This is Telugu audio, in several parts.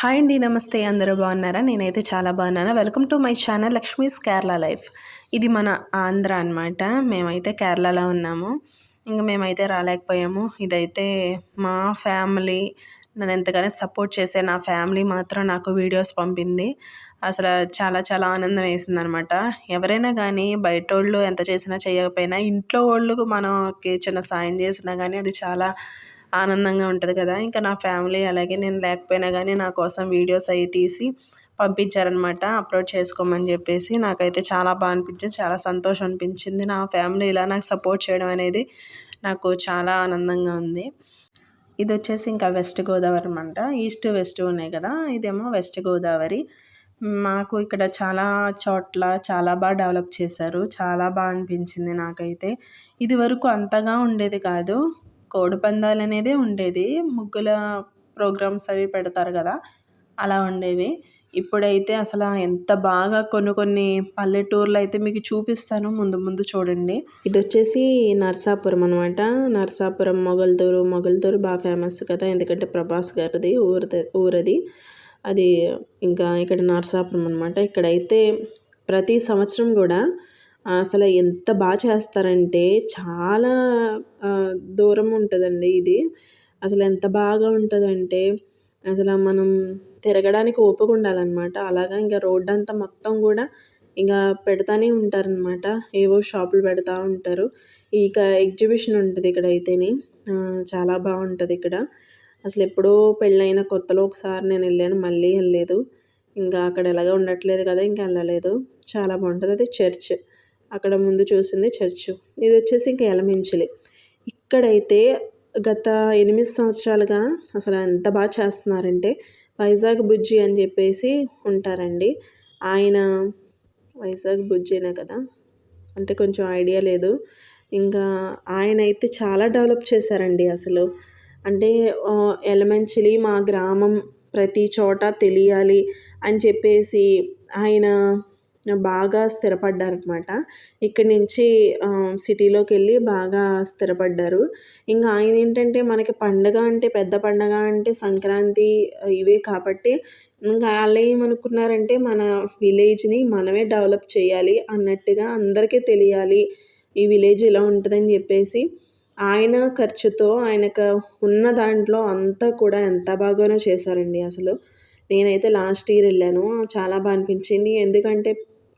హాయ్ అండి నమస్తే. అందరూ బాగున్నారా? నేనైతే చాలా బాగున్నాను. Welcome to my channel Lakshmi's Kerala life. ఇది మన ఆంధ్ర అనమాట మేమైతే కేరళలో ఉన్నాము. ఇంకా మేమైతే రాలేకపోయాము. ఇదైతే మా ఫ్యామిలీ. నన్ను ఎంతగానో సపోర్ట్ చేసే నా ఫ్యామిలీ మాత్రం నాకు వీడియోస్ పంపింది. అసలు చాలా చాలా ఆనందం వేసింది అనమాట ఎవరైనా కానీ బయట వాళ్ళు ఎంత చేసినా చేయకపోయినా ఇంట్లో వాళ్ళు మనకి చిన్న సాయం చేసినా కానీ అది చాలా ఆనందంగా ఉంటుంది కదా. ఇంకా నా ఫ్యామిలీ అలాగే నేను లేకపోయినా కానీ నా కోసం వీడియోస్ అవి తీసి పంపించారనమాట. అప్లోడ్ చేసుకోమని చెప్పేసి నాకైతే చాలా బాగా అనిపించింది. చాలా సంతోషం అనిపించింది. నా ఫ్యామిలీ ఇలా నాకు సపోర్ట్ చేయడం అనేది నాకు చాలా ఆనందంగా ఉంది. ఇది వచ్చేసి ఇంకా వెస్ట్ గోదావరి అనమాట ఈస్ట్ వెస్ట్ ఉన్నాయి కదా. ఇదేమో వెస్ట్ గోదావరి. మాకు ఇక్కడ చాలా చోట్ల చాలా బాగా డెవలప్ చేశారు. చాలా బాగా అనిపించింది నాకైతే. ఇది వరకు అంతగా ఉండేది కాదు. కోడి పందాలు అనేదే ఉండేది. ముగ్గుల ప్రోగ్రామ్స్ అవి పెడతారు కదా అలా ఉండేవి. ఇప్పుడైతే అసలు ఎంత బాగా కొన్ని కొన్ని పల్లెటూర్లు అయితే మీకు చూపిస్తాను. ముందు ముందు చూడండి. ఇది వచ్చేసి నర్సాపురం అనమాట నర్సాపురం మొగల్దూరు మొగల్తూరు బాగా ఫేమస్ కదా. ఎందుకంటే ప్రభాస్ గారిది ఊరిది ఊరది. అది ఇంకా ఇక్కడ నర్సాపురం అనమాట ఇక్కడైతే ప్రతి సంవత్సరం కూడా అసలు ఎంత బాగా చేస్తారంటే చాలా దూరం ఉంటుందండి ఇది. అసలు ఎంత బాగా ఉంటుందంటే అసలు మనం తిరగడానికి ఓపిక ఉండాలన్నమాట. అలాగా ఇంకా రోడ్డు అంతా మొత్తం కూడా ఇంకా పెడతానే ఉంటారనమాట ఏవో షాపులు పెడతా ఉంటారు. ఇక ఎగ్జిబిషన్ ఉంటుంది ఇక్కడ అయితేనే చాలా బాగుంటుంది ఇక్కడ. అసలు ఎప్పుడో పెళ్ళైన కొత్తలో ఒకసారి నేను వెళ్ళాను మళ్ళీ వెళ్ళలేదు. ఇంకా అక్కడ ఎలాగ ఉండట్లేదు కదా ఇంకా వెళ్ళలేదు. చాలా బాగుంటుంది. అది చర్చ్. అక్కడ ముందు చూసింది చర్చ్. ఇది వచ్చేసి ఇంకా ఎలమించలి. ఇక్కడైతే గత ఎనిమిది సంవత్సరాలుగా అసలు ఎంత బాగా చేస్తున్నారంటే వైజాగ్ బుజ్జి అని చెప్పేసి ఉంటారండి. ఆయన వైజాగ్ బుజ్జినే కదా? అంటే కొంచెం ఐడియా లేదు. ఇంకా ఆయన అయితే చాలా డెవలప్ చేశారండి అసలు. అంటే ఎలమెంచలి మా గ్రామం ప్రతి చోట తెలియాలి అని చెప్పేసి ఆయన బాగా స్థిరపడ్డారనమాట ఇక్కడి నుంచి సిటీలోకి వెళ్ళి బాగా స్థిరపడ్డారు. ఇంకా ఆయన ఏంటంటే మనకి పండగ అంటే పెద్ద పండగ అంటే సంక్రాంతి ఇవే కాబట్టి ఇంకా వాళ్ళు ఏమనుకున్నారంటే మన విలేజ్ని మనమే డెవలప్ చేయాలి అన్నట్టుగా అందరికీ తెలియాలి. ఈ విలేజ్ ఇలా ఉంటుందని చెప్పేసి ఆయన ఖర్చుతో ఆయనకు ఉన్న దాంట్లో అంతా కూడా ఎంత బాగానో చేశారండి అసలు. నేనైతే లాస్ట్ ఇయర్ వెళ్ళాను. చాలా బాగా అనిపించింది. ఎందుకంటే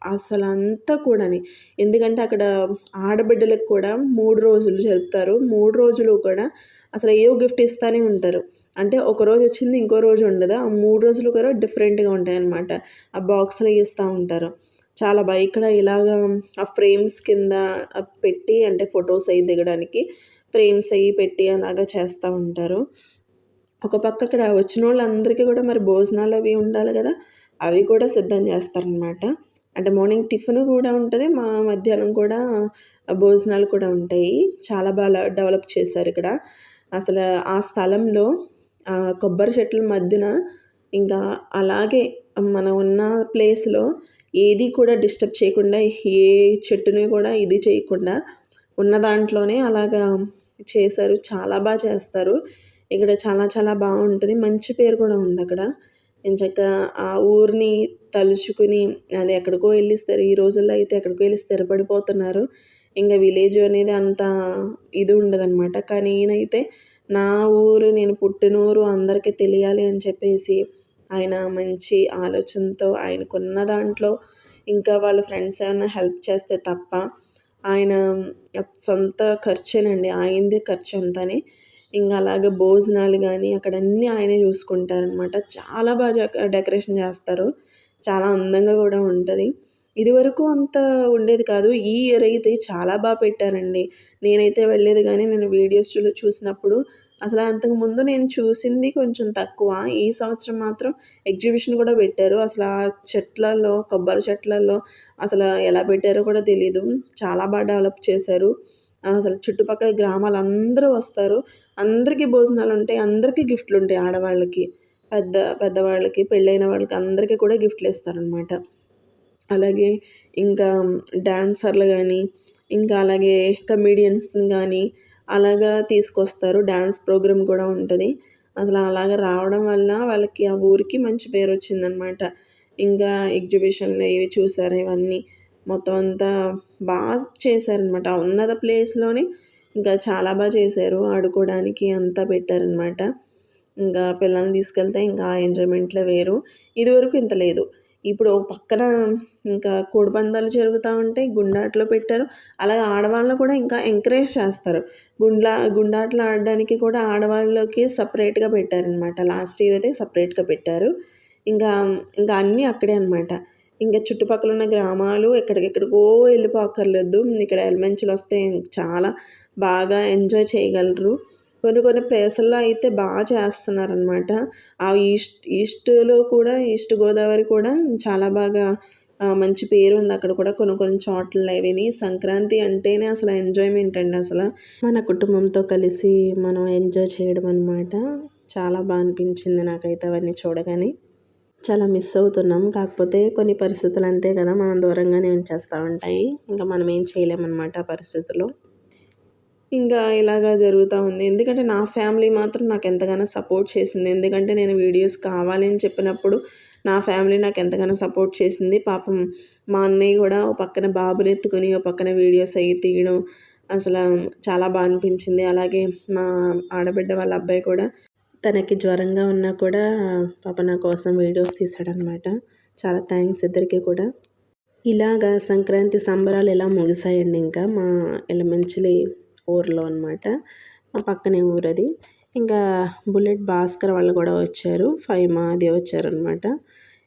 అసలు అంతా కూడాని. ఎందుకంటే అక్కడ ఆడబిడ్డలకు కూడా మూడు రోజులు జరుపుతారు. మూడు రోజులు కూడా అసలు ఏవో గిఫ్ట్ ఇస్తూనే ఉంటారు. అంటే ఒక రోజు వచ్చింది ఇంకో రోజు ఉండదు? ఆ మూడు రోజులు కూడా డిఫరెంట్గా ఉంటాయన్నమాట. ఆ బాక్స్లో ఇస్తూ ఉంటారు. చాలా బాగా ఇక్కడ ఇలాగా ఆ ఫ్రేమ్స్ కింద పెట్టి అంటే ఫొటోస్ అవి దిగడానికి ఫ్రేమ్స్ అవి పెట్టి అలాగా చేస్తూ ఉంటారు. ఒక పక్క అక్కడ వచ్చిన వాళ్ళందరికీ కూడా మరి భోజనాలు అవి ఉండాలి కదా? అవి కూడా సిద్ధం చేస్తారనమాట అంటే మార్నింగ్ టిఫిన్ కూడా ఉంటుంది మా మధ్యాహ్నం కూడా భోజనాలు కూడా ఉంటాయి. చాలా బాగా డెవలప్ చేశారు ఇక్కడ. అసలు ఆ స్థలంలో కొబ్బరి చెట్ల మధ్యన ఇంకా అలాగే మనం ఉన్న ప్లేస్లో ఏది కూడా డిస్టర్బ్ చేయకుండా ఏ చెట్టుని కూడా ఇది చేయకుండా ఉన్న దాంట్లోనే అలాగా చేశారు. చాలా బాగా చేస్తారు. ఇక్కడ చాలా చాలా బాగుంటుంది. మంచి పేరు కూడా ఉంది అక్కడ. ఎంచక్క ఆ ఊరిని తలుచుకుని అది ఎక్కడికో వెళ్ళిస్తారు. ఈ రోజుల్లో అయితే ఎక్కడికో వెళ్ళి స్థిరపడిపోతున్నారు. ఇంకా విలేజ్ అనేది అంత ఇది ఉండదన్నమాట. కానీ ఈయనైతే నా ఊరు నేను పుట్టినూరు అందరికీ తెలియాలి అని చెప్పేసి ఆయన మంచి ఆలోచనతో ఆయనకున్న దాంట్లో ఇంకా వాళ్ళ ఫ్రెండ్స్ ఏమైనా హెల్ప్ చేస్తే తప్ప ఆయన సొంత ఖర్చేనండి. ఆయనదే ఖర్చు అంతని. ఇంకా అలాగే భోజనాలు కానీ అక్కడ అన్నీ ఆయనే చూసుకుంటారనమాట చాలా బాగా డెకరేషన్ చేస్తారు. చాలా అందంగా కూడా ఉంటుంది. ఇదివరకు అంత ఉండేది కాదు. ఈ ఇయర్ అయితే చాలా బాగా పెట్టారండి. నేనైతే వెళ్ళేది కానీ నేను వీడియోస్ చూసినప్పుడు అసలు అంతకుముందు నేను చూసింది కొంచెం తక్కువ. ఈ సంవత్సరం మాత్రం ఎగ్జిబిషన్ కూడా పెట్టారు. అసలు ఆ చెట్లలో కొబ్బరి చెట్లలో అసలు ఎలా పెట్టారో కూడా తెలియదు చాలా బాగా డెవలప్ చేశారు. అసలు చుట్టుపక్కల గ్రామాలు అందరూ వస్తారు. అందరికీ భోజనాలు ఉంటాయి అందరికీ గిఫ్ట్లు ఉంటాయి ఆడవాళ్ళకి పెద్ద పెద్దవాళ్ళకి పెళ్ళైన వాళ్ళకి అందరికీ కూడా గిఫ్ట్లు ఇస్తారనమాట అలాగే ఇంకా డాన్సర్లు కానీ ఇంకా అలాగే కమీడియన్స్ని కానీ అలాగా తీసుకొస్తారు. డ్యాన్స్ ప్రోగ్రామ్ కూడా ఉంటుంది. అసలు అలాగ రావడం వల్ల వాళ్ళకి ఆ ఊరికి మంచి పేరు వచ్చిందనమాట ఇంకా ఎగ్జిబిషన్లు ఇవి చూసారు ఇవన్నీ? మొత్తం అంతా బాగా చేశారనమాట. ఉన్నత ప్లేస్లోనే ఇంకా చాలా బాగా చేశారు. ఆడుకోవడానికి అంతా పెట్టారనమాట. ఇంకా పిల్లల్ని తీసుకెళ్తే ఇంకా ఎంజాయ్మెంట్లో వేరు. ఇదివరకు ఇంత లేదు. ఇప్పుడు పక్కన ఇంకా కోడిపందాలు జరుగుతూ ఉంటాయి గుండాట్లో పెట్టారు. అలాగే ఆడవాళ్ళని కూడా ఇంకా ఎంకరేజ్ చేస్తారు. గుండ్లా గుండాట్లు ఆడడానికి కూడా ఆడవాళ్ళకి సపరేట్గా పెట్టారనమాట. లాస్ట్ ఇయర్ అయితే సపరేట్గా పెట్టారు. ఇంకా ఇంకా అన్నీ అక్కడే అనమాట. ఇంకా చుట్టుపక్కల ఉన్న గ్రామాలు ఎక్కడికెక్కడికో వెళ్ళిపోకర్లేదు ఇక్కడ ఎలిమెంట్స్లు వస్తే చాలా బాగా ఎంజాయ్ చేయగలరు. కొన్ని కొన్ని ప్లేసుల్లో అయితే బాగా చేస్తున్నారనమాట ఆ ఈస్ట్ ఈస్ట్లో కూడా ఈస్ట్ గోదావరి కూడా చాలా బాగా మంచి పేరు ఉంది. అక్కడ కూడా కొన్ని కొన్ని చోట్ల విని సంక్రాంతి అంటేనే అసలు ఎంజాయ్మెంట్ అండి అసలు. మన కుటుంబంతో కలిసి మనం ఎంజాయ్ చేయడం అనమాట చాలా బాగా అనిపించింది నాకైతే అవన్నీ చూడగానే. చాలా మిస్ అవుతున్నాం. కాకపోతే కొన్ని పరిస్థితులు అంతే కదా మనం దూరంగానే ఉంచేస్తూ ఉంటాయి. ఇంకా మనం ఏం చేయలేమన్నమాట ఆ పరిస్థితుల్లో ఇంకా ఇలాగా జరుగుతూ ఉంది. ఎందుకంటే నా ఫ్యామిలీ మాత్రం నాకు ఎంతగానో సపోర్ట్ చేసింది. ఎందుకంటే నేను వీడియోస్ కావాలని చెప్పినప్పుడు నా ఫ్యామిలీ నాకు ఎంతగానో సపోర్ట్ చేసింది. పాపం మా అన్నయ్య కూడా ఓ పక్కన బాబుని ఎత్తుకొని ఓ పక్కన వీడియోస్ అవి తీయడం అసలు చాలా బాగా అనిపించింది. అలాగే మా ఆడబిడ్డ వాళ్ళ అబ్బాయి కూడా తనకి జ్వరంగా ఉన్నా కూడా పాప నా కోసం వీడియోస్ తీసాడనమాట చాలా థ్యాంక్స్ ఇద్దరికి కూడా. ఇలాగా సంక్రాంతి సంబరాలు ఇలా ముగిసాయండి ఇంకా మా ఎలమెంచలి ఊర్లో అనమాట మా పక్కనే ఊరు అది ఇంకా బుల్లెట్ భాస్కర్ వాళ్ళు కూడా వచ్చారు. ఫైవ్ అది వచ్చారనమాట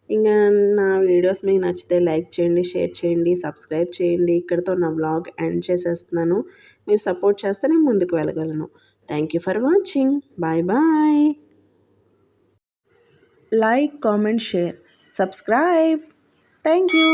ఇంకా నా వీడియోస్ మీకు నచ్చితే లైక్ చేయండి షేర్ చేయండి సబ్స్క్రైబ్ చేయండి. ఇక్కడితో నా బ్లాగ్ ఎండ్ చేసేస్తున్నాను. మీరు సపోర్ట్ చేస్తే నేను ముందుకు వెళ్ళగలను. Thank you for watching. Bye bye. Like, comment, share, subscribe. Thank you.